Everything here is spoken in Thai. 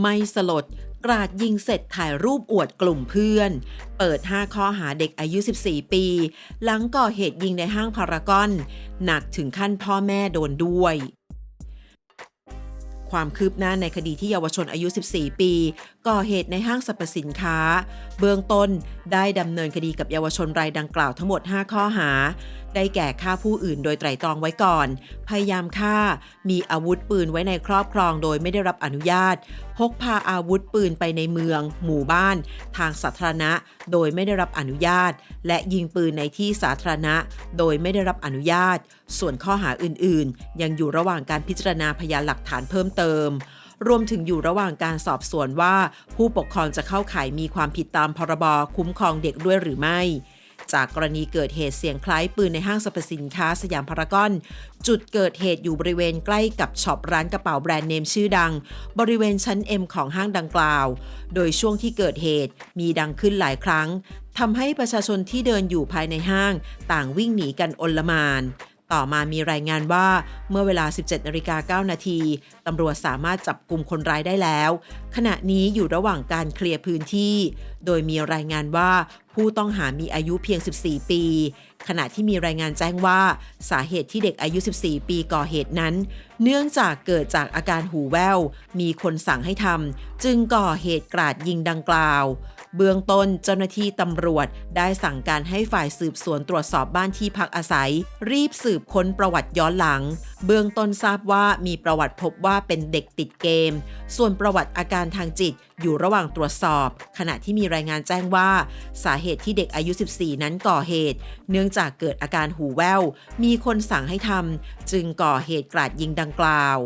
ไม่สลด กราดยิงเสร็จถ่ายรูปอวดกลุ่มเพื่อน เปิด 5 ข้อหาเด็กอายุ 14 ปี หลังก่อเหตุยิงในห้างพารากอน หนักถึงขั้นพ่อแม่โดนด้วยความคืบหน้าในคดีที่เยาวชนอายุ 14 ปี ก่อเหตุในห้างสรรพสินค้า เบื้องต้นได้ดำเนินคดีกับเยาวชนรายดังกล่าวทั้งหมด 5 ข้อหา ได้แก่ฆ่าผู้อื่นโดยไตร่ตรองไว้ก่อน พยายามฆ่า มีอาวุธปืนไว้ในครอบครองโดยไม่ได้รับอนุญาต พกพาอาวุธปืนไปในเมือง หมู่บ้าน ทางสาธารณะ โดยไม่ได้รับอนุญาต และยิงปืนในที่สาธารณะ โดยไม่ได้รับอนุญาต ส่วนข้อหาอื่น ๆ ยังอยู่ระหว่างการพิจารณาพยานหลักฐานเพิ่มเติมรวมถึงอยู่ระหว่างการสอบสวนว่า ผู้ปกครองจะเข้าข่ายมีความผิดตามพรบคุ้มครองเด็กด้วยหรือไม่ จากกรณีเกิดเหตุเสียงคล้ายปืนในห้างสรรพสินค้าสยามพารากอน จุดเกิดเหตุอยู่บริเวณใกล้กับช็อปร้านกระเป๋าแบรนด์เนมชื่อดัง บริเวณชั้น M ของห้างดังกล่าว โดยช่วงที่เกิดเหตุมีดังขึ้นหลายครั้งทำให้ประชาชนที่เดินอยู่ภายในห้าง ต่างวิ่งหนีกันอนลมาน ต่อมามีรายงานว่าเมื่อเวลา 17นาฬิกา9นาทีตำรวจสามารถจับกลุ่มคนร้ายได้แล้ว ขณะนี้อยู่ระหว่างการเคลียร์พื้นที่ โดยมีรายงานว่า ผู้ต้องหามีอายุเพียง 14 ปี ขณะที่มีรายงานแจ้งว่าสาเหตุที่เด็กอายุ 14 ปีก่อเหตุนั้น เนื่องจากเกิดจากอาการหูแว่ว มีคนสั่งให้ทำ จึงก่อเหตุกราดยิงดังกล่าว เบื้องต้นเจ้าหน้าที่ตำรวจได้สั่งการให้ฝ่ายสืบสวนตรวจสอบบ้านที่พักอาศัย รีบสืบค้นประวัติย้อนหลัง เบื้องต้นทราบว่ามีประวัติพบว่าเป็นเด็กติดเกม ส่วนประวัติอาการทางจิตอยู่ระหว่างตรวจสอบ ขณะที่มีรายงานแจ้งว่าสาเหตุที่เด็กอายุ 14 นั้นก่อเหตุ เนื่องจากเกิดอาการหูแว่ว มีคนสั่งให้ทำ จึงก่อเหตุกราดยิงดังกล่าว